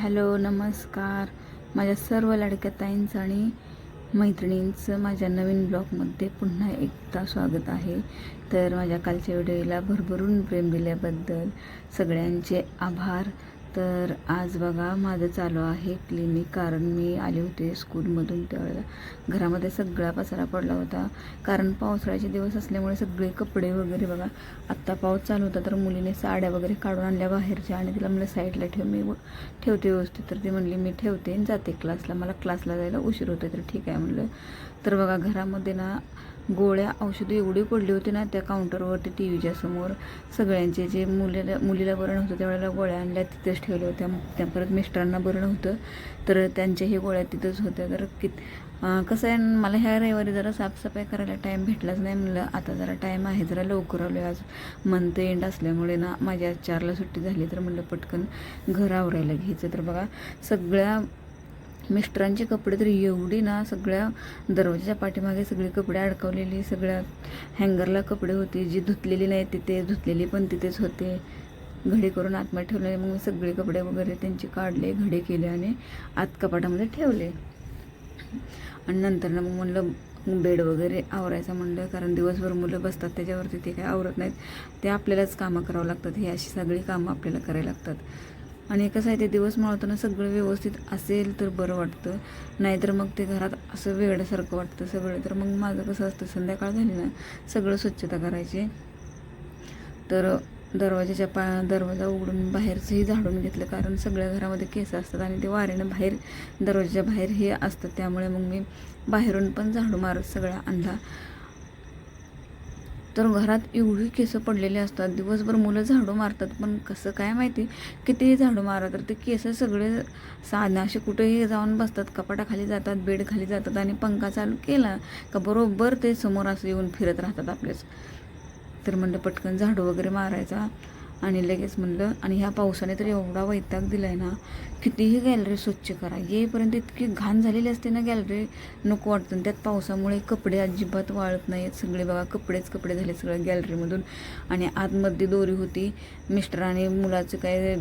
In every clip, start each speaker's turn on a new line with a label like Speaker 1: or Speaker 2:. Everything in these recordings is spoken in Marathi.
Speaker 1: हॅलो नमस्कार. माझ्या सर्व लाडक्या ताईंचं आणि मैत्रिणींचं माझ्या नवीन ब्लॉगमध्ये पुन्हा एकदा स्वागत आहे. तर माझ्या कालच्या व्हिडिओला भरभरून प्रेम दिल्याबद्दल सगळ्यांचे आभार. तर आज बघा माझं चालू आहे क्लिनिक कारण मी आले होते स्कूलमधून त्यावेळेला घरामध्ये सगळा पसारा पडला होता. कारण पावसाळ्याचे दिवस असल्यामुळे सगळे कपडे वगैरे बघा. आत्ता पाऊस चालू होता तर मुलीने साड्या वगैरे काढून आणल्या बाहेरच्या आणि तिला म्हणलं साईडला ठेव मी व- ठेवते व्यवस्थित. तर ती म्हणली मी ठेवते आणि जाते क्लासला मला क्लासला जायला उशीर होतो तर ठीक आहे म्हणलं. तर बघा घरामध्ये ना गोळ्या औषधं एवढी पडली होती ना त्या काउंटरवरती टी व्हीच्या समोर सगळ्यांचे जे मुलीला मुलीला बरं नव्हतं त्यावेळेला गोळ्या आणल्या तिथेच ठेवल्या होत्या. त्या परत मिस्टरांना बरं नव्हतं. तर त्यांच्याही गोळ्या तिथंच होत्या. तर कित कसं आहे मला ह्या रविवारी जरा साफसफाई करायला टाईम भेटलाच नाही. म्हणलं आता जरा टाईम आहे जरा लवकर आलो आज. मंथ एंड असल्यामुळे ना माझ्या चारला सुट्टी झाली. तर म्हणलं पटकन घर आवरायला घ्यायचं. तर बघा सगळ्या मिस्टरांचे कपडे तर एवढी ना सगळ्या दरवाजाच्या पाठीमागे सगळे कपडे अडकवलेली सगळ्या हँगरला कपडे होते जी धुतलेली नाही तिथे धुतलेली पण तिथेच होते. घडे करून आतमध्ये ठेवले मग मी सगळे कपडे वगैरे त्यांचे काढले घडे केले आणि आत कपाटामध्ये ठेवले. आणि नंतर ना मग म्हणलं बेड वगैरे आवरायचं म्हणलं कारण दिवसभर मुलं बसतात त्याच्यावरती ते काय आवरत नाहीत. ते आपल्यालाच कामं करावं लागतात हे अशी सगळी कामं आपल्याला करायला लागतात. आणि कसं आहे ते दिवस मावताना सगळं व्यवस्थित असेल तर बरं वाटतं. नाहीतर मग ते घरात असं वेगळ्यासारखं वाटतं सगळं. तर मग माझं कसं असतं संध्याकाळ झाली ना सगळं स्वच्छता करायची. तर दरवाजाच्या पा दरवाजा उघडून बाहेरचंही झाडून घेतलं कारण सगळ्या घरामध्ये केस असतात आणि ते वाऱ्यानं बाहेर दरवाजाच्या बाहेर हे असतं त्यामुळे मग मी बाहेरून पण झाडू मारत सगळा आणला. तर घरात एवढी केसं पडलेली असतात. दिवसभर मुलं झाडू मारतात. पण कसं काय माहिती? कितीही झाडू मारा तर ते केसं सगळे साधं असे कुठेही जाऊन बसतात. कपाटाखाली जातात बेड खाली जातात आणि पंखा चालू केला का बरोबर ते समोर असं येऊन फिरत राहतात आपल्याच तर म्हणलं पटकन झाडू वगैरे मारायचा. आणि लगेच म्हणलं आणि ह्या पावसाने तर एवढा वैताग दिला आहे ना कितीही गॅलरी स्वच्छ करा. येईपर्यंत इतकी घाण झालेली असते ना गॅलरी नको वाटतं. आणि त्यात पावसामुळे कपडे अजिबात वाळत नाहीत सगळे बघा कपडेच कपडे झाले सगळ्या गॅलरीमधून आणि आतमध्ये दोरी होती. मिस्टराने मुलाचं काय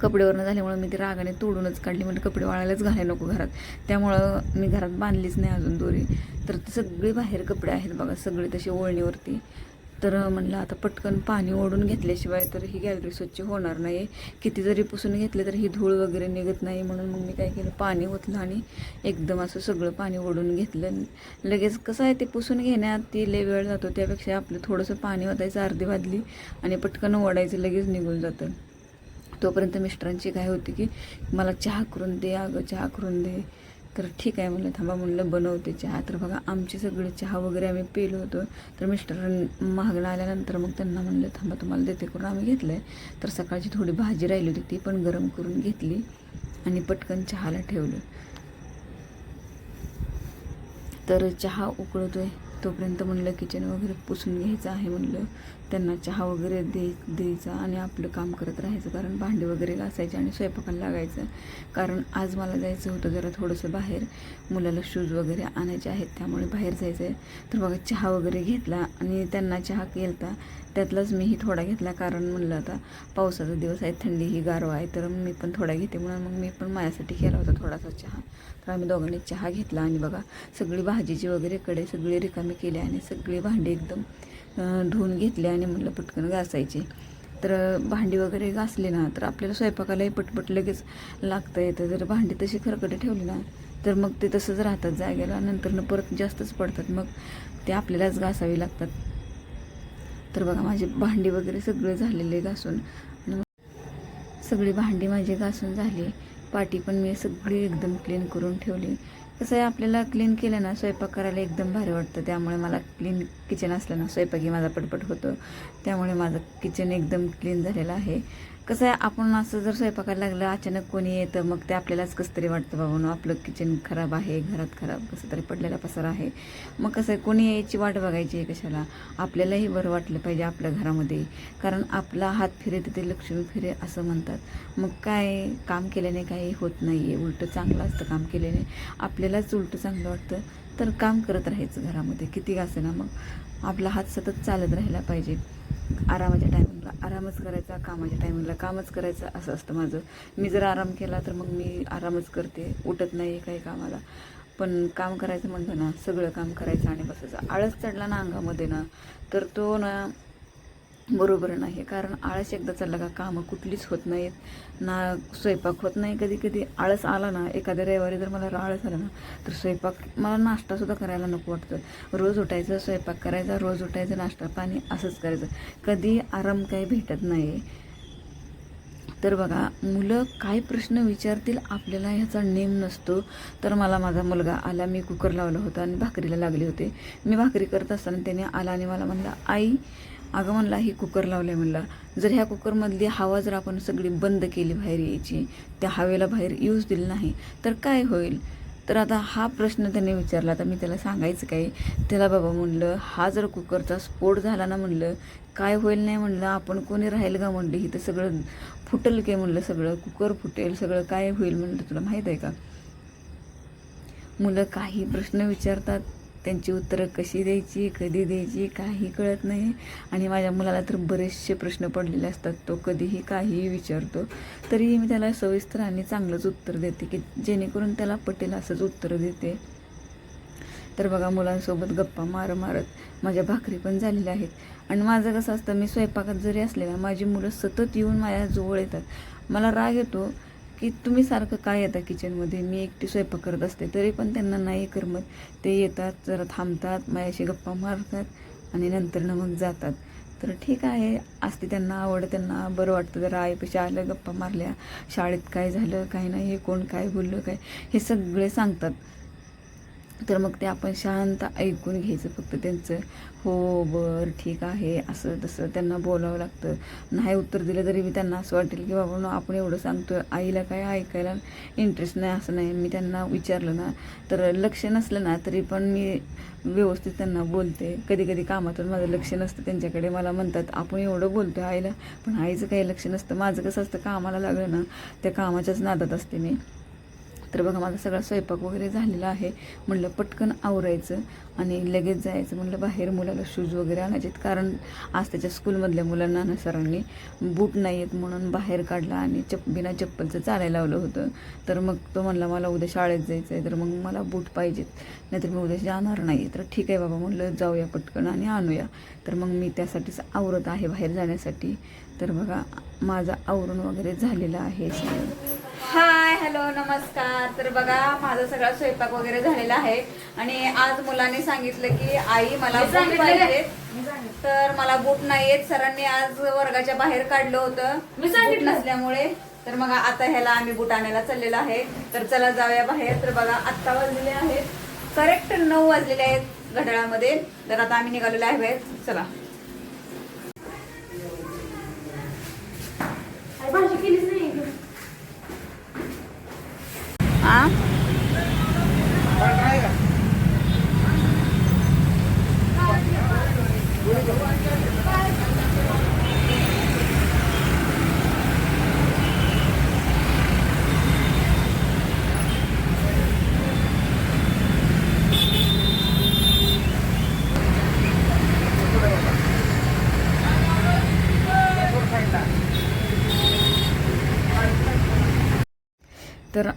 Speaker 1: कपडेवरनं झाल्यामुळं मी ती रागाने तोडूनच काढली. म्हणजे कपडे वाळायलाच घालायला नको घरात. त्यामुळं मी घरात बांधलीच नाही अजून दोरी. तर सगळे सगळी बाहेर कपडे आहेत बघा सगळे तसे ओळणीवरती. तर म्हणलं आता पटकन पाणी ओढून घेतल्याशिवाय तर ही गॅलरी स्वच्छ होणार नाही. किती जरी पुसून घेतलं तर ही धूळ वगैरे निघत नाही. म्हणून मग मी काय केलं पाणी ओतलं आणि एकदम असं सगळं पाणी ओढून घेतलं. लगेच कसं आहे ते पुसून घेण्यात ती लय वेळ जातो त्यापेक्षा आपलं थोडंसं पाणी ओतायचं अर्धी वाजली आणि पटकन ओढायचं लगेच निघून जातं. तोपर्यंत मिस्टरांची काय होती की मला चहा करून दे अगं चहा करून दे. तर ठीक आहे म्हणलं थांबा म्हणलं बनवते चहा. तर बघा आमचे सगळे चहा वगैरे आम्ही पिलो होतो. तर मिस्टर महागला आल्यानंतर मग त्यांना म्हणलं थांबा तुम्हाला देते करून आम्ही घेतलं आहे तर सकाळची थोडी भाजी राहिली होती ती पण गरम करून घेतली आणि पटकन चहाला ठेवलं. तर चहा उकळतो आहे तोपर्यंत म्हणलं किचन वगैरे पुसून घ्यायचं आहे म्हणलं. त्यांना चहा वगैरे दे द्यायचा आणि आपलं काम करत राहायचं कारण भांडी वगैरे घासायचे आणि स्वयंपाकाला लागायचं. कारण आज मला जायचं होतं जरा थोडंसं बाहेर. मुलाला शूज वगैरे आणायचे आहेत त्यामुळे बाहेर जायचं आहे तर बघा चहा वगैरे घेतला आणि त्यांना चहा केलता. त्यातलाच मीही थोडा घेतला कारण म्हणलं आता पावसाचा दिवस आहे थंडी ही गारवा आहे तर मी पण थोडा घेते म्हणून मग मी पण माझ्यासाठी केला होता थोडासा चहा. तर आम्ही दोघांनी चहा घेतला आणि बघा सगळी भाजीची वगैरे कडे सगळी रिकामी केले आणि सगळी भांडी एकदम धुवून घेतली आणि म्हटलं पटकन घासायची. तर भांडी वगैरे घासले ना तर आपल्याला स्वयंपाकालाही पटपट लगेच लागतं येतं. जर भांडी तशी खरकटे ठेवली ना तर मग ते तसंच राहतात जागेला नंतर परत जास्तच पडतात. मग ते आपल्यालाच घासावी लागतात. तर बघा माझी भांडी वगैरे सगळे झालेले घासून सगळी भांडी माझी घासून झाली. पाटी पण मी सगळी एकदम क्लीन करून ठेवली. कसं आहे आपल्याला क्लीन केलं ना स्वयंपाक करायला एकदम भारी वाटतं. त्यामुळे मला क्लीन किचन असलं ना स्वयंपाकही माझा पटपट होतो. त्यामुळे माझं किचन एकदम क्लीन झालेलं आहे. कसं आहे आपण असं जर स्वयंपाकाला लागलं अचानक कोणी येतं मग ते आपल्यालाच कसं तरी वाटतं बाबा आपलं किचन खराब आहे घरात खराब कसं तरी पडलेला पसार आहे. मग कसं आहे कोणी यायची वाट बघायची आहे कशाला? आपल्यालाही बरं वाटलं पाहिजे आपल्या घरामध्ये कारण आपला हात फिरे तिथे लक्ष्मी फिरे असं म्हणतात. मग काय काम केल्याने काही होत नाही आहे उलटं चांगलं असतं काम केल्याने. आपल्यालाच उलटं चांगलं वाटतं तर काम करत राहायचं घरामध्ये. किती असे ना मग आपला हात सतत चालत राहिला पाहिजे. आरामाच्या टायमिंगला आरामच करायचा कामाच्या टायमिंगला कामच करायचं असं असतं माझं. मी जर आराम केला तर मग मी आरामच करते उठत नाही काही कामाला. पण काम करायचं म्हणलं ना सगळं काम करायचं आणि बसायचं. आळस चढला ना अंगामध्ये ना तर तो ना बरोबर नाही कारण आळस एकदा चालला का कामं कुठलीच होत नाहीत. ना स्वयंपाक होत नाही. कधी कधी आळस आला ना एखाद्या रविवारी जर मला आळस आला ना तर स्वयंपाक मला नाश्तासुद्धा करायला नको वाटतं. रोज उठायचं स्वयंपाक करायचा रोज उठायचं नाश्ता पाणी असंच करायचं. कधी आराम काही भेटत नाही तर बघा मुलं काय प्रश्न विचारतील आपल्याला ह्याचा नेम नसतो. तर मला माझा मुलगा आला मी कुकर लावला होता आणि भाकरीला लागले होते. मी भाकरी करत असताना त्याने आला आणि मला म्हणला आई अगं म्हणला ही कुकर लावलं आहे म्हणला. जर ह्या कुकरमधली हवा जर आपण सगळी बंद केली बाहेर यायची त्या हवेला बाहेर येऊच दिली नाही तर काय होईल? तर आता हा प्रश्न त्याने विचारला. तर मी त्याला सांगायचं काय? त्याला बाबा म्हणलं हा जर कुकरचा स्फोट झाला ना म्हणलं काय होईल नाही म्हणलं आपण कोणी राहील का म्हणलं तर सगळं फुटल काय म्हणलं सगळं कुकर फुटेल सगळं काय होईल म्हणलं तुला माहीत आहे का? मुलं काही प्रश्न विचारतात त्यांची उत्तरं कशी द्यायची कधी द्यायची काही कळत नाही. आणि माझ्या मुलाला तर बरेचसे प्रश्न पडलेले असतात. तो कधीही काहीही विचारतो. तरीही मी त्याला सविस्तर आणि चांगलंच उत्तर देते की जेणेकरून त्याला पटेल असंच उत्तर देते. तर बघा मुलांसोबत गप्पा मार मारत माझ्या भाकरी पण झालेल्या आहेत. आणि माझं कसं असतं मी स्वयंपाकात जरी असले ना माझी मुलं सतत येऊन माझ्याजवळ येतात. मला राग येतो की तुम्ही सारखं काय येता किचनमध्ये मी एकटी स्वयंपाक करत असते तरी पण त्यांना नाही करमत. ते येतात जरा थांबतात माझ्याशी गप्पा मारतात आणि नंतर ना मग जातात. तर ठीक आहे असते त्यांना आवड त्यांना बरं वाटतं. जरा आईपेक्षा आलं गप्पा मारल्या शाळेत काय झालं काय नाही हे कोण काय बोललं काय? हे सगळे सांगतात. तर मग ते आपण शांत ऐकून घ्यायचं फक्त त्यांचं हो बर ठीक आहे असं तसं त्यांना बोलावं लागतं. नाही उत्तर दिलं तरी मी त्यांना असं वाटेल की बाबा नो आपण एवढं सांगतो आईला काय ऐकायला इंटरेस्ट नाही असं नाही. मी त्यांना विचारलं ना तर लक्ष नसलं ना तरी पण मी व्यवस्थित त्यांना बोलते. कधी कधी कामातून माझं लक्ष नसतं त्यांच्याकडे. मला म्हणतात आपण एवढं बोलतो आईला पण आईचं काही लक्ष नसतं. माझं कसं असतं कामाला लागलं ना त्या कामाच्याच नादात असते मी. तर बघा माझा सगळा स्वयंपाक वगैरे झालेला आहे. म्हणलं पटकन आवरायचं आणि लगेच जायचं. म्हणलं बाहेर मुलाला शूज वगैरे आणायचे कारण आज त्याच्या स्कूलमधल्या मुलांना ना सरांनी बूट नाही आहेत म्हणून बाहेर काढला आणि चप बिना चप्पलचं चालायला लावलं होतं. तर मग तो म्हणला मला उद्या शाळेत जायचं आहे. तर मग मला बूट पाहिजेत. नाहीतर मी उद्या जाणार नाही. तर ठीक आहे बाबा म्हणलं जाऊया पटकन आणि आणूया. तर मग मी त्यासाठीच आवरत आहे बाहेर जाण्यासाठी. तर बघा माझं आवरून वगैरे झालेलं आहे हाय हॅलो नमस्कार. तर बघा माझा सगळा स्वयंपाक वगैरे झालेला आहे. आणि आज मुलाने सांगितलं की आई मला बूट तर मला बूट नाहीयेत सरांनी आज वर्गाच्या बाहेर काढलं होतं.
Speaker 2: मी सांगितलं.
Speaker 1: नसल्यामुळे. तर मग आता ह्याला आम्ही बूट आणायला चाललेलो आहे. तर चला जाऊया बाहेर. तर बघा आत्ता वाजलेले आहेत. करेक्ट नऊ वाजलेले आहेत घड्याळामध्ये. तर आता आम्ही निघालेलो आहे बाहेर. चला.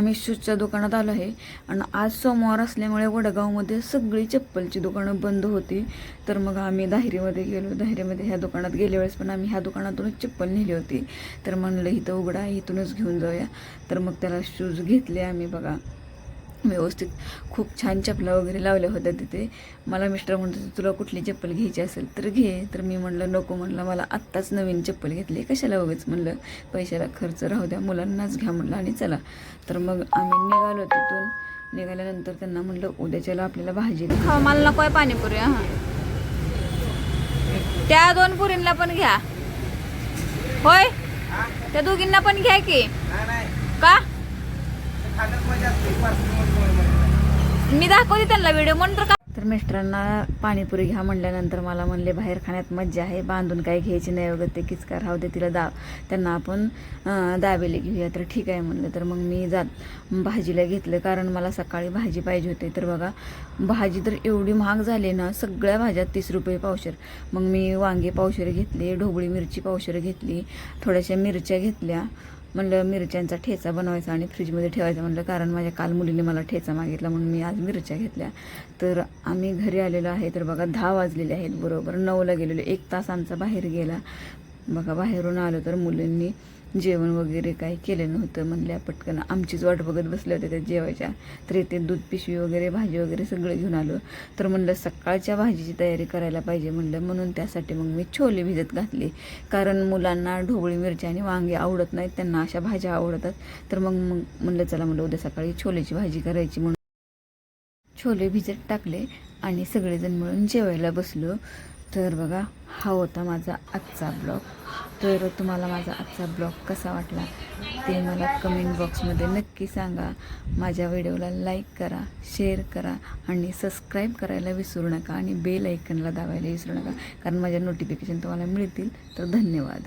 Speaker 1: आम्ही शूजच्या दुकानात आलो आहे. आणि आज सोमवार असल्यामुळे वडगावमध्ये सगळी चप्पलची दुकानं बंद होती. तर मग आम्ही दाहिरीमध्ये गेलो. दाहिरीमध्ये ह्या दुकानात गेल्या वेळेस पण आम्ही ह्या दुकानातूनच चप्पल नेली होती. तर म्हणलं इथं उघडा इथूनच घेऊन जाऊया. तर मग त्याला शूज घेतले आम्ही बघा. व्यवस्थित. खूप छान चपला वगैरे लावल्या होत्या तिथे. मला मिस्टर म्हणत होते तुला कुठली चप्पल घ्यायची असेल तर घे. तर मी म्हणलं नको म्हणलं मला आत्ताच नवीन चप्पल घेतली कशाला उगाच म्हणलं? पैशाला खर्च राहू द्या मुलांनाच घ्या म्हणलं आणि चला. तर मग आम्ही निघालो तिथून. निघाल्यानंतर त्यांना म्हणलं उद्याच्याला आपल्याला भाजी खा मला नको आहे पाणीपुरी हां. त्या दोन पुरींना पण घ्या. होय? त्या दोघींना पण घ्या की. का? मी दाखवते त्यांना व्हिडिओ म्हणून का तर मिस्टरांना पाणीपुरी घ्या म्हणल्यानंतर मला म्हणले बाहेर खाण्यात मज्जा आहे बांधून काही घ्यायची नाही वगैरे ते किचकार राहू दे तिला दा त्यांना आपण अं, दाबेले घेऊया. तर ठीक आहे म्हणलं तर मग मी जात भाजीला घेतलं कारण मला सकाळी भाजी पाहिजे होती. तर बघा भाजी तर एवढी महाग झाली ना सगळ्या भाज्या तीस रुपये पावशेर. मग मी वांगे पावशेर घेतले ढोबळी मिरची पावशेर घेतली थोड्याशा मिरच्या घेतल्या म्हणलं मिरच्यांचा ठेचा बनवायचा आणि फ्रीजमध्ये ठेवायचा म्हणलं कारण माझ्या काल मुलीने मला ठेचा मागितला म्हणून मी आज मिरच्या घेतल्या. तर आम्ही घरी आलेलो आहे तर बघा दहा वाजलेले आहेत बरोबर नऊला गेलेलो. एक तास आमचा बाहेर गेला. बघा बाहेरून आलो तर मुलींनी जेवण वगैरे काही केलं नव्हतं म्हणल्या पटकन. आमचीच वाट बघत बसल्या होत्या त्या जेवायच्या. तर इथे दूध पिशवी वगैरे भाजी वगैरे सगळं घेऊन आलो. तर म्हणलं सकाळच्या भाजीची तयारी करायला पाहिजे म्हणलं. म्हणून त्यासाठी मग मी छोले भिजत घातले. कारण मुलांना ढोबळी मिरची आणि वांगे आवडत नाहीत. त्यांना अशा भाज्या आवडतात. तर मग मग म्हणलं चला म्हणलं उद्या सकाळी छोलेची भाजी करायची म्हणून. छोले भिजत टाकले आणि सगळेजण मिळून जेवायला बसलो. तर बघा हा होता माझा आजचा ब्लॉग. तर तुम्हाला माझा आजचा ब्लॉग कसा वाटला ते मला कमेंट बॉक्समध्ये नक्की सांगा. माझ्या व्हिडिओला लाईक करा शेअर करा आणि सबस्क्राईब करायला विसरू नका आणि बेल ऐकनला दाबायला विसरू नका. कारण माझ्या नोटिफिकेशन तुम्हाला मिळतील. तर धन्यवाद.